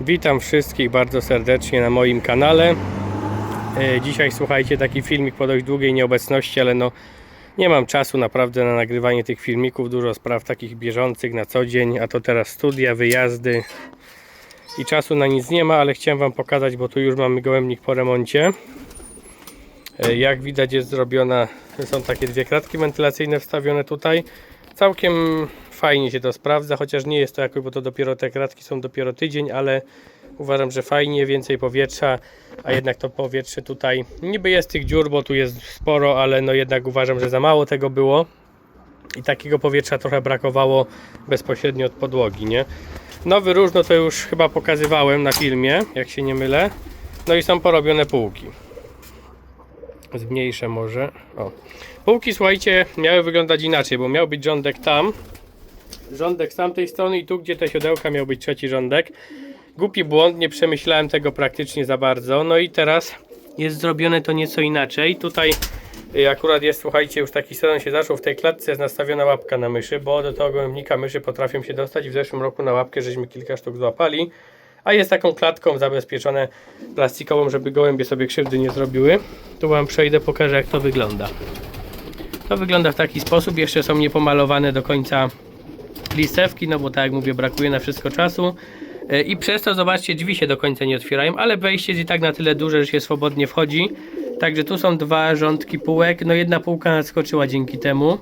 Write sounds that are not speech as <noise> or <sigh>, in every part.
Witam wszystkich bardzo serdecznie na moim kanale. E, Dzisiaj słuchajcie taki filmik po dość długiej nieobecności, ale no nie mam czasu naprawdę na nagrywanie tych filmików. Dużo spraw takich bieżących na co dzień, a to teraz studia, wyjazdy i czasu na nic nie ma, ale chciałem Wam pokazać, bo tu już mamy gołębnik po remoncie. E, Jak widać jest zrobiona, są takie dwie kratki wentylacyjne wstawione tutaj. Całkiem fajnie się to sprawdza, chociaż nie jest to jakoś, bo to dopiero te kratki są dopiero tydzień, ale uważam, że fajnie, więcej powietrza, a jednak to powietrze tutaj, niby jest tych dziur, bo tu jest sporo, ale no jednak uważam, że za mało tego było i takiego powietrza trochę brakowało bezpośrednio od podłogi, nie? Nowy róż, no to już chyba pokazywałem na filmie, jak się nie mylę. No i są porobione półki. Zmniejszę może. O. Półki, słuchajcie, miały wyglądać inaczej, bo miał być rządek tam, rządek z tamtej strony i tu, gdzie te siodełka miał być trzeci rządek. Głupi błąd, nie przemyślałem tego praktycznie za bardzo. No i teraz jest zrobione to nieco inaczej. Tutaj y, akurat jest, słuchajcie, już taki sezon się zaczął. W tej klatce jest nastawiona łapka na myszy, bo do tego gołębnika myszy potrafią się dostać. W zeszłym roku na łapkę żeśmy kilka sztuk złapali. A jest taką klatką zabezpieczone plastikową, żeby gołębie sobie krzywdy nie zrobiły. Tu Wam przejdę, pokażę jak to wygląda. To wygląda w taki sposób. Jeszcze są niepomalowane do końca listewki, no bo tak jak mówię, brakuje na wszystko czasu. E, I przez to zobaczcie, drzwi się do końca nie otwierają, ale wejście jest i tak na tyle duże, że się swobodnie wchodzi. Także tu są dwa rządki półek. No jedna półka nadskoczyła dzięki temu.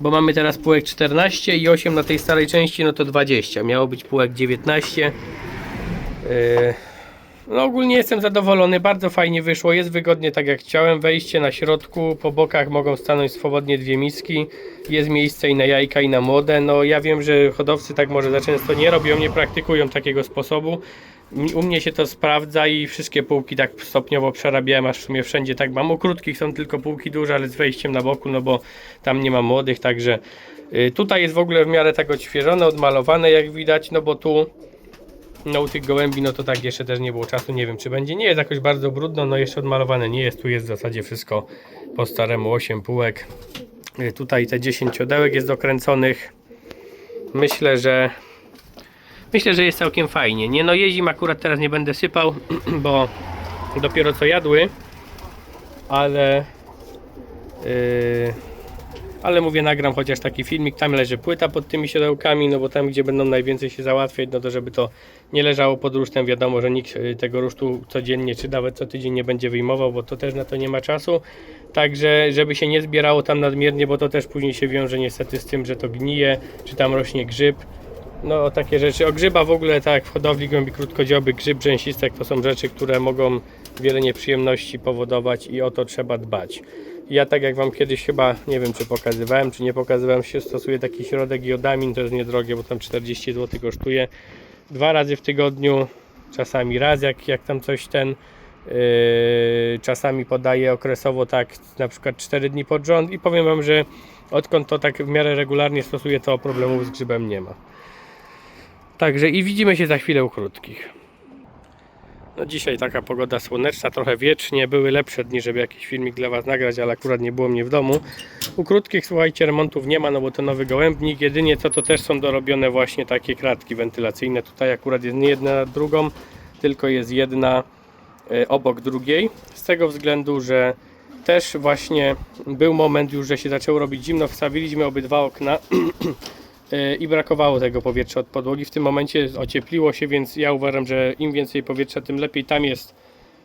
Bo mamy teraz półek 14 i 8 na tej starej części, no to 20. Miało być półek 19. Yy, no ogólnie jestem zadowolony, bardzo fajnie wyszło, jest wygodnie tak jak chciałem, wejście na środku, po bokach mogą stanąć swobodnie dwie miski, jest miejsce i na jajka i na młode, no ja wiem, że hodowcy tak może za często nie robią, nie praktykują takiego sposobu, u mnie się to sprawdza i wszystkie półki tak stopniowo przerabiałem, aż w sumie wszędzie tak mam, u krótkich są tylko półki duże, ale z wejściem na boku, no bo tam nie ma młodych, także y, tutaj jest w ogóle w miarę tak odświeżone, odmalowane jak widać, no bo tu no u tych gołębi, no to tak jeszcze też nie było czasu, nie wiem czy będzie. Nie jest jakoś bardzo brudno, no jeszcze odmalowane nie jest. Tu jest w zasadzie wszystko po staremu, 8 półek. Y, Tutaj te 10 siodełek jest dokręconych. Myślę, że myślę, że jest całkiem fajnie. Nie no jezim akurat teraz nie będę sypał, <clears throat> bo dopiero co jadły, ale yy, ale mówię, nagram chociaż taki filmik. Tam leży płyta pod tymi siodełkami, no bo tam, gdzie będą najwięcej się załatwiać, no to żeby to nie leżało pod rusztem. Wiadomo, że nikt y, tego rusztu codziennie czy nawet co tydzień nie będzie wyjmował, bo to też na to nie ma czasu. Także, żeby się nie zbierało tam nadmiernie, bo to też później się wiąże niestety z tym, że to gnije, czy tam rośnie grzyb. No takie rzeczy. O grzyba w ogóle, tak w hodowli głębi krótkodzioby, grzyb brzęsistek to są rzeczy, które mogą wiele nieprzyjemności powodować i o to trzeba dbać. Ja tak jak Wam kiedyś chyba, nie wiem czy pokazywałem, czy nie pokazywałem, się stosuję taki środek jodamin, to jest niedrogie, bo tam 40 zł kosztuje. Dwa razy w tygodniu, czasami raz, jak, jak tam coś ten, yy, czasami podaję okresowo tak, na przykład 4 dni pod rząd i powiem Wam, że odkąd to tak w miarę regularnie stosuję, to problemów z grzybem nie ma. Także i widzimy się za chwilę u krótkich. No dzisiaj taka pogoda słoneczna, trochę wiecznie, były lepsze dni, żeby jakiś filmik dla Was nagrać, ale akurat nie było mnie w domu. U krótkich, słuchajcie, remontów nie ma, no bo to nowy gołębnik, jedynie co to też są dorobione właśnie takie kratki wentylacyjne. Tutaj akurat jest nie jedna nad drugą, tylko jest jedna e, obok drugiej, z tego względu, że też właśnie był moment już, że się zaczęło robić zimno, wstawiliśmy obydwa okna <clears throat> i brakowało tego powietrza od podłogi. W tym momencie ociepliło się, więc ja uważam, że im więcej powietrza, tym lepiej. Tam jest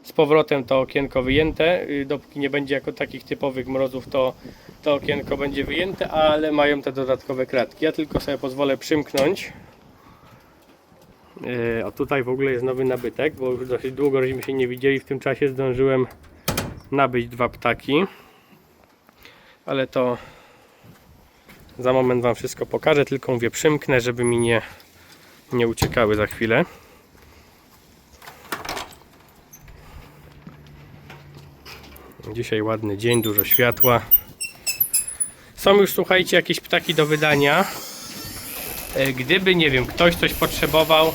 z powrotem to okienko wyjęte. Y, Dopóki nie będzie jako takich typowych mrozów, to to okienko będzie wyjęte, ale mają te dodatkowe kratki. Ja tylko sobie pozwolę przymknąć. Yy, O tutaj w ogóle jest nowy nabytek, bo już dosyć długo żeśmy się nie widzieli. W tym czasie zdążyłem nabyć dwa ptaki. Ale to za moment Wam wszystko pokażę, tylko mówię przymknę, żeby mi nie, nie uciekały za chwilę. Dzisiaj ładny dzień, dużo światła. Są już, słuchajcie, jakieś ptaki do wydania. E, Gdyby, nie wiem, ktoś coś potrzebował,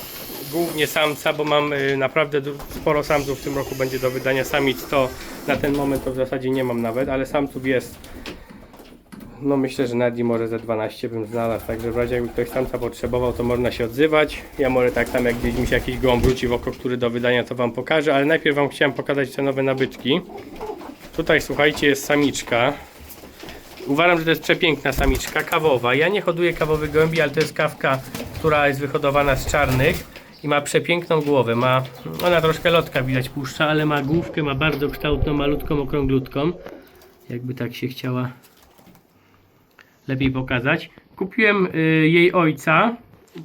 głównie samca, bo mam y, naprawdę sporo samców w tym roku będzie do wydania. Samic to na ten moment to w zasadzie nie mam nawet, ale samców jest no myślę, że Nadi może ze 12 bym znalazł, także w razie jakby ktoś samca potrzebował, to można się odzywać. Ja może tak tam jak gdzieś mi się jakiś gołąb wróci w oko, który do wydania, to wam pokażę, ale najpierw wam chciałem pokazać te nowe nabyczki. Tutaj słuchajcie, jest samiczka. Uważam, że to jest przepiękna samiczka, kawowa. Ja nie hoduję kawowych gołębi, ale to jest kawka, która jest wyhodowana z czarnych i ma przepiękną głowę. Ma, ona troszkę lotka widać puszcza, ale ma główkę, ma bardzo kształtną, malutką, okrąglutką. Jakby tak się chciała lepiej pokazać. Kupiłem y, jej ojca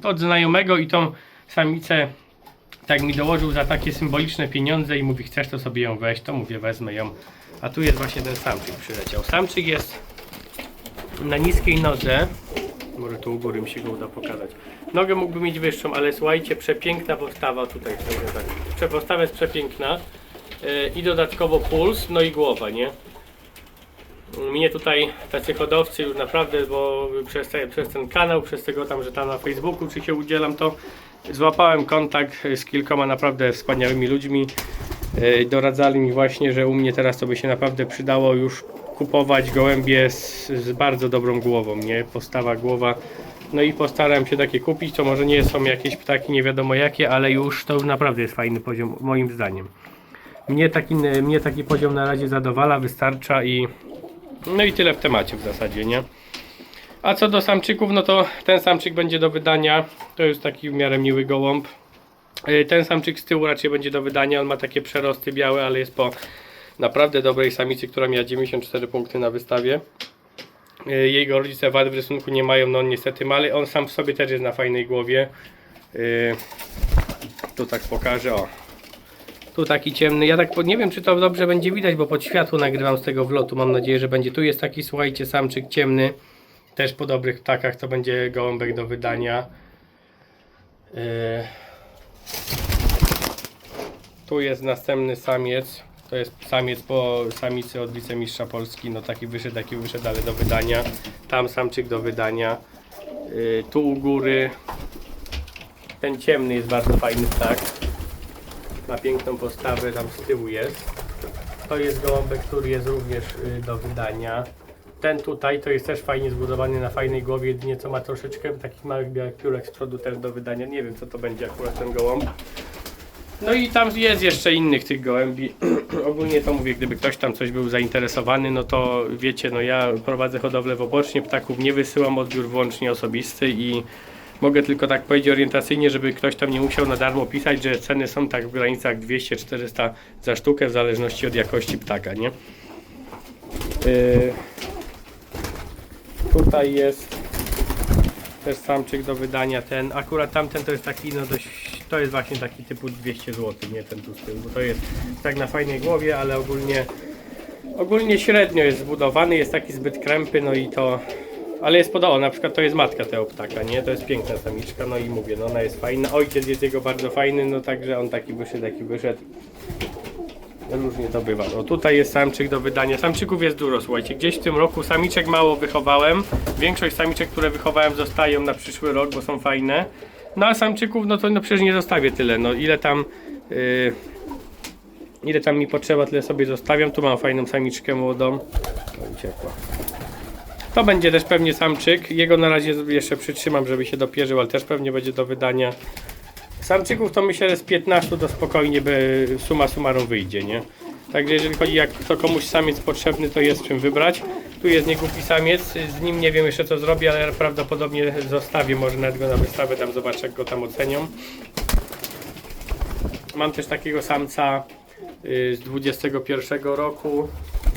od znajomego i tą samicę tak mi dołożył za takie symboliczne pieniądze i mówi chcesz to sobie ją weź, to mówię wezmę ją. A tu jest właśnie ten samczyk przyleciał. Samczyk jest na niskiej nodze. Może tu u góry mi się go uda pokazać. Nogę mógłby mieć wyższą, ale słuchajcie, przepiękna postawa tutaj. Tak. Postawa jest przepiękna. Yy, I dodatkowo puls, no i głowa, nie? Mnie tutaj tacy hodowcy już naprawdę, bo przez, te, przez ten kanał, przez tego tam, że tam na Facebooku czy się udzielam, to złapałem kontakt z kilkoma naprawdę wspaniałymi ludźmi. Yy, Doradzali mi właśnie, że u mnie teraz to by się naprawdę przydało już kupować gołębie z, z bardzo dobrą głową, nie? Postawa głowa. No i postarałem się takie kupić, to może nie są jakieś ptaki nie wiadomo jakie, ale już to naprawdę jest fajny poziom moim zdaniem. Mnie taki, mnie taki poziom na razie zadowala, wystarcza i no i tyle w temacie w zasadzie, nie? A co do samczyków, no to ten samczyk będzie do wydania. To jest taki w miarę miły gołąb. Yy, Ten samczyk z tyłu raczej będzie do wydania. On ma takie przerosty białe, ale jest po naprawdę dobrej samicy, która miała 94 punkty na wystawie. Yy, Jego rodzice wad w rysunku nie mają, no niestety ale on sam w sobie też jest na fajnej głowie. Yy, Tu tak pokażę, o. Tu taki ciemny, ja tak nie wiem czy to dobrze będzie widać, bo pod światło nagrywam z tego wlotu, mam nadzieję, że będzie. Tu jest taki, słuchajcie, samczyk ciemny, też po dobrych ptakach, to będzie gołąbek do wydania. Yy. Tu jest następny samiec, to jest samiec po samicy od wicemistrza Polski, no taki wyszedł, taki wyszedł, ale do wydania. Tam samczyk do wydania. Yy, tu u góry, ten ciemny jest bardzo fajny ptak ma piękną postawę, tam z tyłu jest. To jest gołąbek, który jest również y, do wydania. Ten tutaj to jest też fajnie zbudowany na fajnej głowie, jedynie co ma troszeczkę takich małych białych piórek z przodu też do wydania. Nie wiem co to będzie akurat ten gołąb. No i tam jest jeszcze innych tych gołębi. <clears throat> Ogólnie to mówię, gdyby ktoś tam coś był zainteresowany, no to wiecie, no ja prowadzę hodowlę w obocznie, ptaków nie wysyłam, odbiór wyłącznie osobisty i mogę tylko tak powiedzieć orientacyjnie, żeby ktoś tam nie musiał na darmo pisać, że ceny są tak w granicach 200-400 za sztukę w zależności od jakości ptaka, nie? Yy, tutaj jest też samczyk do wydania ten, akurat tamten to jest taki no dość, to jest właśnie taki typu 200 zł, nie ten tu z tyłu, bo to jest tak na fajnej głowie, ale ogólnie ogólnie średnio jest zbudowany, jest taki zbyt krępy, no i to ale jest podoba, na przykład to jest matka tego ptaka, nie? To jest piękna samiczka, no i mówię, no ona jest fajna. Ojciec jest jego bardzo fajny, no także on taki wyszedł, taki wyszedł. Różnie to bywa. No tutaj jest samczyk do wydania. Samczyków jest dużo, słuchajcie. Gdzieś w tym roku samiczek mało wychowałem. Większość samiczek, które wychowałem, zostają na przyszły rok, bo są fajne. No a samczyków, no to no przecież nie zostawię tyle. No ile tam. Yy, ile tam mi potrzeba, tyle sobie zostawiam. Tu mam fajną samiczkę młodą. O, uciekła. To będzie też pewnie samczyk. Jego na razie jeszcze przytrzymam, żeby się dopierzył, ale też pewnie będzie do wydania. Samczyków to myślę, że z 15 to spokojnie by suma summarum wyjdzie, nie? Także jeżeli chodzi jak to komuś samiec potrzebny, to jest czym wybrać. Tu jest niegłupi samiec, z nim nie wiem jeszcze co zrobię, ale prawdopodobnie zostawię, może nawet go na wystawę, tam zobaczę jak go tam ocenią. Mam też takiego samca z 21 roku.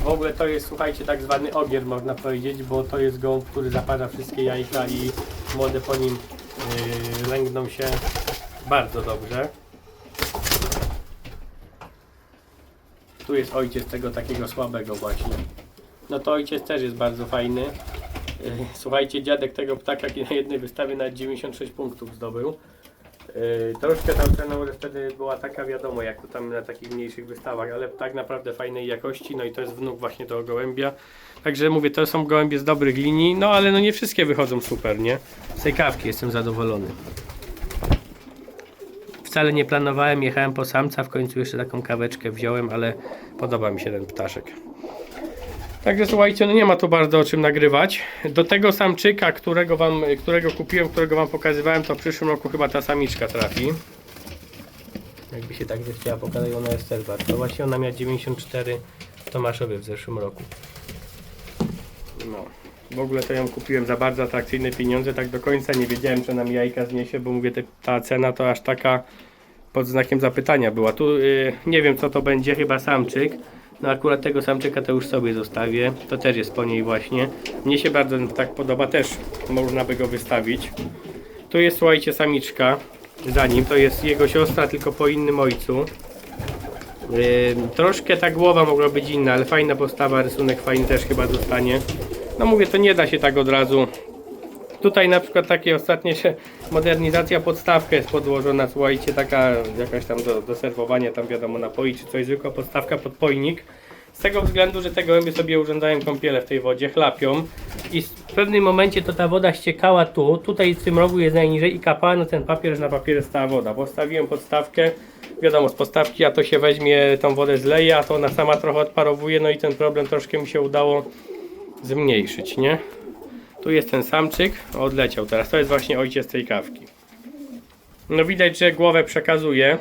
W ogóle to jest, słuchajcie, tak zwany ogier można powiedzieć, bo to jest gołąb, który zaparza wszystkie jajka i młode po nim yy, lęgną się bardzo dobrze. Tu jest ojciec tego takiego słabego właśnie. No to ojciec też jest bardzo fajny. Yy, Słuchajcie, dziadek tego ptaka na jednej wystawie na 96 punktów zdobył. Yy, troszkę tam cena wtedy była taka wiadomo, jak to tam na takich mniejszych wystawach, ale tak naprawdę fajnej jakości, no i to jest wnuk właśnie tego gołębia. Także mówię, to są gołębie z dobrych linii, no ale no nie wszystkie wychodzą super, nie? Z tej kawki jestem zadowolony. Wcale nie planowałem, jechałem po samca, w końcu jeszcze taką kaweczkę wziąłem, ale podoba mi się ten ptaszek. Także słuchajcie, no nie ma tu bardzo o czym nagrywać. Do tego samczyka, którego wam, którego kupiłem, którego wam pokazywałem, to w przyszłym roku chyba ta samiczka trafi. Jakby się tak zechciała pokazać, ona jest też bardzo. Właśnie ona miała 94 w Tomaszowie w zeszłym roku. No. W ogóle to ją kupiłem za bardzo atrakcyjne pieniądze, tak do końca nie wiedziałem, czy nam jajka zniesie, bo mówię, te, ta cena to aż taka pod znakiem zapytania była. Tu y, nie wiem co to będzie, chyba samczyk. No akurat tego samczyka to już sobie zostawię. To też jest po niej właśnie. Mnie się bardzo tak podoba, też można by go wystawić. Tu jest słuchajcie samiczka za nim, to jest jego siostra, tylko po innym ojcu. Yy, troszkę ta głowa mogła być inna, ale fajna postawa, rysunek fajny też chyba zostanie. No mówię, to nie da się tak od razu. Tutaj na przykład takie ostatnie się modernizacja podstawka jest podłożona, słuchajcie, taka jakaś tam do, do serwowania, tam wiadomo napoi czy coś, zwykła podstawka pod pojnik. Z tego względu, że te gołębie sobie urządzają kąpiele w tej wodzie, chlapią i w pewnym momencie to ta woda ściekała tu, tutaj w tym rogu jest najniżej i kapała na ten papier, na papierze stała woda. Postawiłem podstawkę, wiadomo z podstawki, a to się weźmie, tą wodę zleje, a to ona sama trochę odparowuje, no i ten problem troszkę mi się udało zmniejszyć, nie? Tu jest ten samczyk, odleciał teraz, to jest właśnie ojciec tej kawki. No widać, że głowę przekazuje,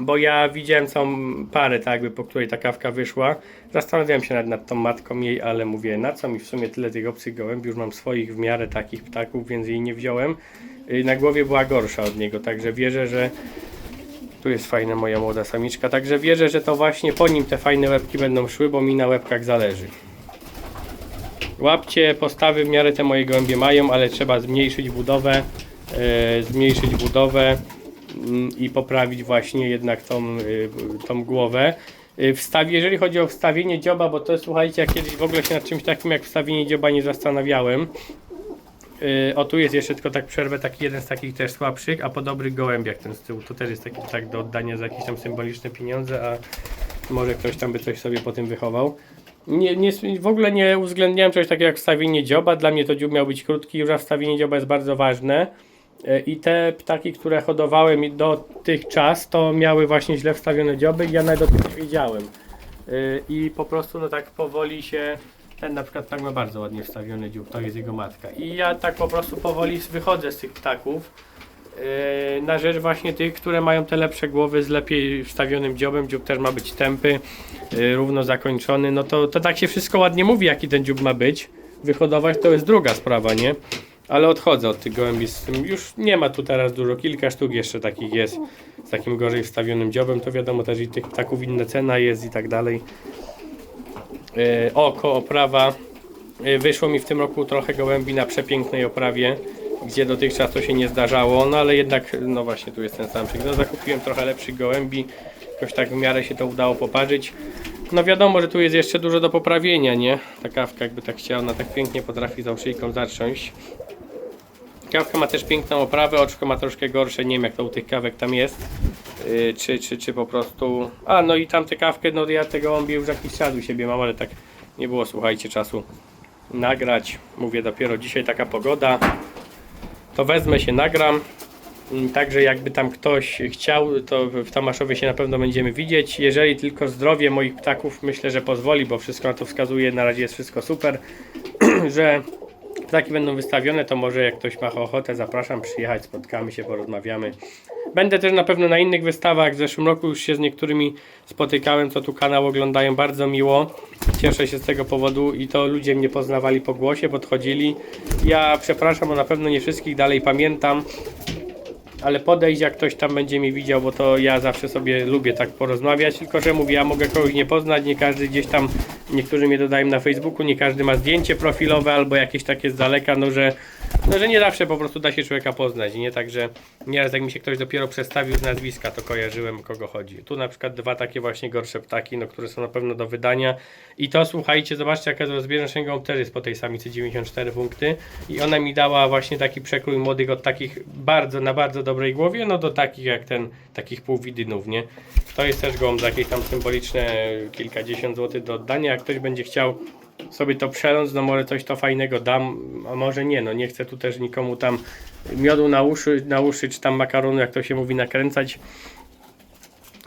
bo ja widziałem całą parę, tak jakby, po której ta kawka wyszła. Zastanawiałem się nad, nad tą matką jej, ale mówię, na co mi w sumie tyle tych obcych gołębi, już mam swoich w miarę takich ptaków, więc jej nie wziąłem. Yy, Na głowie była gorsza od niego, także wierzę, że tu jest fajna moja młoda samiczka, także wierzę, że to właśnie po nim te fajne łebki będą szły, bo mi na łebkach zależy. Łapcie, postawy w miarę te moje gołębie mają, ale trzeba zmniejszyć budowę, e, zmniejszyć budowę mm, i poprawić właśnie jednak tą, y, tą głowę. Y, Wstaw, jeżeli chodzi o wstawienie dzioba, bo to słuchajcie, ja kiedyś w ogóle się nad czymś takim jak wstawienie dzioba nie zastanawiałem. Y, O tu jest jeszcze tylko tak przerwę, taki jeden z takich też słabszych, a po dobrych gołębiach ten z tyłu, to też jest taki tak do oddania za jakieś tam symboliczne pieniądze, a może ktoś tam by coś sobie po tym wychował. Nie, nie, w ogóle nie uwzględniałem czegoś takiego jak wstawienie dzioba. Dla mnie to dziób miał być krótki, już wstawienie dzioba jest bardzo ważne. E, I te ptaki, które hodowałem dotychczas, to miały właśnie źle wstawione dzioby i ja nawet o tym nie wiedziałem. E, I po prostu no tak powoli się, ten na przykład tak ma bardzo ładnie wstawiony dziób, to jest jego matka. I ja tak po prostu powoli wychodzę z tych ptaków na rzecz właśnie tych, które mają te lepsze głowy z lepiej wstawionym dziobem. Dziób też ma być tępy, y, równo zakończony. No to, to tak się wszystko ładnie mówi, jaki ten dziób ma być. Wyhodować to jest druga sprawa, nie? Ale odchodzę od tych gołębi. z tym. Już nie ma tu teraz dużo, kilka sztuk jeszcze takich jest z takim gorzej wstawionym dziobem. To wiadomo też i tych ptaków inna cena jest i tak dalej. Y, oko, oprawa. Wyszło mi w tym roku trochę gołębi na przepięknej oprawie, gdzie dotychczas to się nie zdarzało, no ale jednak, no właśnie tu jest ten samczyk. No zakupiłem trochę lepszych gołębi, jakoś tak w miarę się to udało poparzyć. No wiadomo, że tu jest jeszcze dużo do poprawienia, nie? Ta kawka jakby tak chciała, ona tak pięknie potrafi tą szyjką zatrząść. Kawka ma też piękną oprawę, oczko ma troszkę gorsze, nie wiem jak to u tych kawek tam jest. Yy, czy, czy, czy po prostu... A, no i tamte kawkę, no ja tego gołąbie już jakiś czas u siebie mam, ale tak nie było, słuchajcie, czasu nagrać. Mówię, dopiero dzisiaj taka pogoda. To wezmę się, nagram. Mm, Także jakby tam ktoś chciał, to w Tomaszowie się na pewno będziemy widzieć. Jeżeli tylko zdrowie moich ptaków myślę, że pozwoli, bo wszystko na to wskazuje, na razie jest wszystko super, <clears throat> że ptaki będą wystawione, to może jak ktoś ma ochotę, zapraszam przyjechać, spotkamy się, porozmawiamy. Będę też na pewno na innych wystawach. W zeszłym roku już się z niektórymi spotykałem, co tu kanał oglądają bardzo miło. Cieszę się z tego powodu i to ludzie mnie poznawali po głosie, podchodzili. Ja przepraszam, bo na pewno nie wszystkich dalej pamiętam ale podejść jak ktoś tam będzie mnie widział, bo to ja zawsze sobie lubię tak porozmawiać, tylko że mówię, ja mogę kogoś nie poznać, nie każdy gdzieś tam, niektórzy mnie dodają na Facebooku, nie każdy ma zdjęcie profilowe albo jakieś takie z daleka, no że, no że nie zawsze po prostu da się człowieka poznać, nie? Także nieraz jak mi się ktoś dopiero przedstawił z nazwiska, to kojarzyłem kogo chodzi. Tu na przykład dwa takie właśnie gorsze ptaki, no które są na pewno do wydania i to słuchajcie, zobaczcie jaka to rozbieżność też jest po tej samicy 94 punkty i ona mi dała właśnie taki przekrój młodych od takich bardzo, na bardzo dobrej głowie, no do takich jak ten, takich półwidynów, nie? To jest też gołąb za jakieś tam symboliczne kilkadziesiąt złotych do oddania, jak ktoś będzie chciał sobie to przeląc, no może coś to fajnego dam, a może nie, no nie chcę tu też nikomu tam miodu na uszy, na uszy czy tam makaronu, jak to się mówi, nakręcać.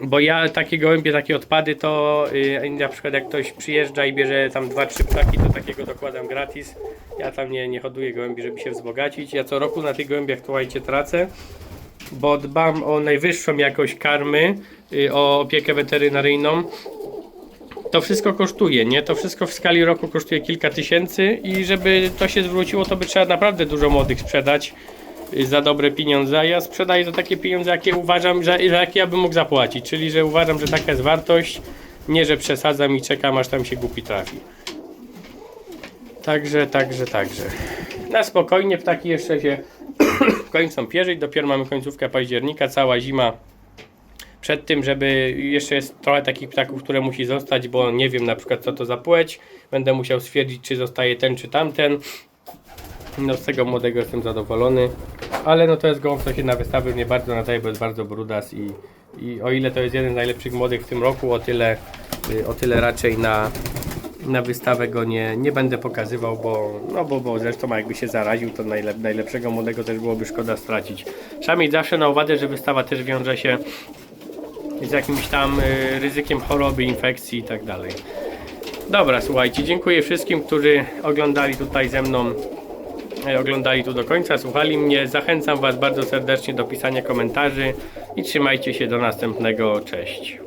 Bo ja takie gołębie, takie odpady, to y, na przykład jak ktoś przyjeżdża i bierze tam 2-3 ptaki, to takiego dokładam gratis. Ja tam nie, nie hoduję gołębi, żeby się wzbogacić. Ja co roku na tych gołębiach słuchajcie tracę, bo dbam o najwyższą jakość karmy, y, o opiekę weterynaryjną. To wszystko kosztuje, nie? To wszystko w skali roku kosztuje kilka tysięcy i żeby to się zwróciło, to by trzeba naprawdę dużo młodych sprzedać y, za dobre pieniądze, a ja sprzedaję za takie pieniądze, jakie uważam, że, że jakie ja bym mógł zapłacić, czyli że uważam, że taka jest wartość, nie że przesadzam i czekam aż tam się głupi trafi. Także, także, także. Na spokojnie ptaki jeszcze się kończą pierzyć, dopiero mamy końcówkę października, cała zima przed tym, żeby jeszcze jest trochę takich ptaków, które musi zostać, bo nie wiem na przykład co to za płeć. Będę musiał stwierdzić, czy zostaje ten, czy tamten. No z tego młodego jestem zadowolony. Ale no to jest gołąb, co się na wystawy mnie bardzo nadaje, bo jest bardzo brudas i, i o ile to jest jeden z najlepszych młodych w tym roku, o tyle, y, o tyle raczej na, na wystawę go nie, nie będę pokazywał, bo, no bo, bo zresztą jakby się zaraził, to najlep, najlepszego młodego też byłoby szkoda stracić. Trzeba mieć zawsze na uwadze, że wystawa też wiąże się z jakimś tam y, ryzykiem choroby, infekcji i tak dalej. Dobra, słuchajcie, dziękuję wszystkim, którzy oglądali tutaj ze mną, e, oglądali tu do końca, słuchali mnie. Zachęcam Was bardzo serdecznie do pisania komentarzy i trzymajcie się do następnego. Cześć.